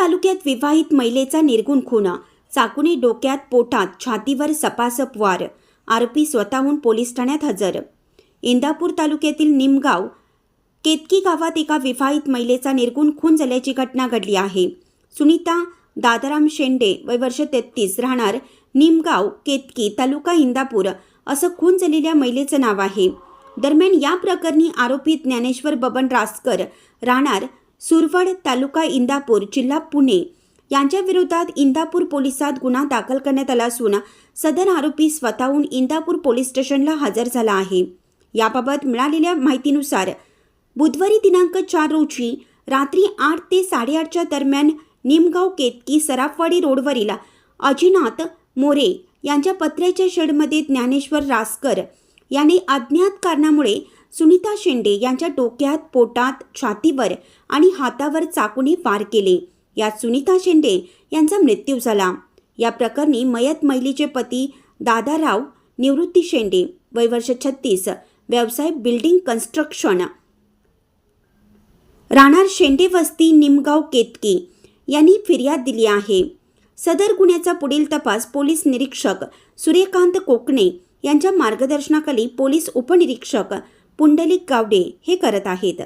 तालुक्यात विवाहित महिलेचा निर्गुण खून. चाकूने डोक्यात पोटात छातीवर सपासप वार. आरोपी स्वतःहून पोलीस ठाण्यात हजर. इंदापूर तालुक्यातील निमगाव केतकी गावात एका विवाहित महिलेचा निर्गुण खून झाल्याची घटना घडली आहे. सुनीता दादाराम शेंडे वय वर्ष तेहतीस राहणार निमगाव केतकी तालुका इंदापूर असं खून झालेल्या महिलेचं नाव आहे. दरम्यान या प्रकरणी आरोपी ज्ञानेश्वर बबन रासकर राहणार सुरवड तालुका इंदापूर जिल्हा पुणे. यांच्या विरोधात इंदापूर पोलिसात गुन्हा दाखल करण्यात आला असून सदर आरोपी स्वतःहून इंदापूर पोलीस स्टेशनला हजर झाला आहे. याबाबत मिळालेल्या माहितीनुसार बुधवारी दिनांक चार रोजी रात्री आठ ते साडेआठच्या दरम्यान निमगाव केतकी सराफवाडी रोडवरील अजिनाथ मोरे यांच्या पत्र्याच्या शेडमध्ये ज्ञानेश्वर रासकर याने अज्ञात कारणामुळे सुनीता शेंडे यांच्या डोक्यात पोटात छातीवर आणि हातावर चाकूने वार केले. यात सुनीता शेंडे यांचा मृत्यू झाला. या प्रकरणी मयत महिलेचे पती दादाराव निवृत्ती शेंडे वय वर्ष छत्तीस व्यवसाय बिल्डिंग कन्स्ट्रक्शन. राहणार शेंडे वस्ती निमगाव केतकी यांनी फिर्याद दिली आहे. सदर गुन्ह्याचा पुढील तपास पोलीस निरीक्षक सूर्यकांत कोकणे यांच्या मार्गदर्शनाखाली पोलीस उपनिरीक्षक पुंडलिक गावडे हे करत आहेत.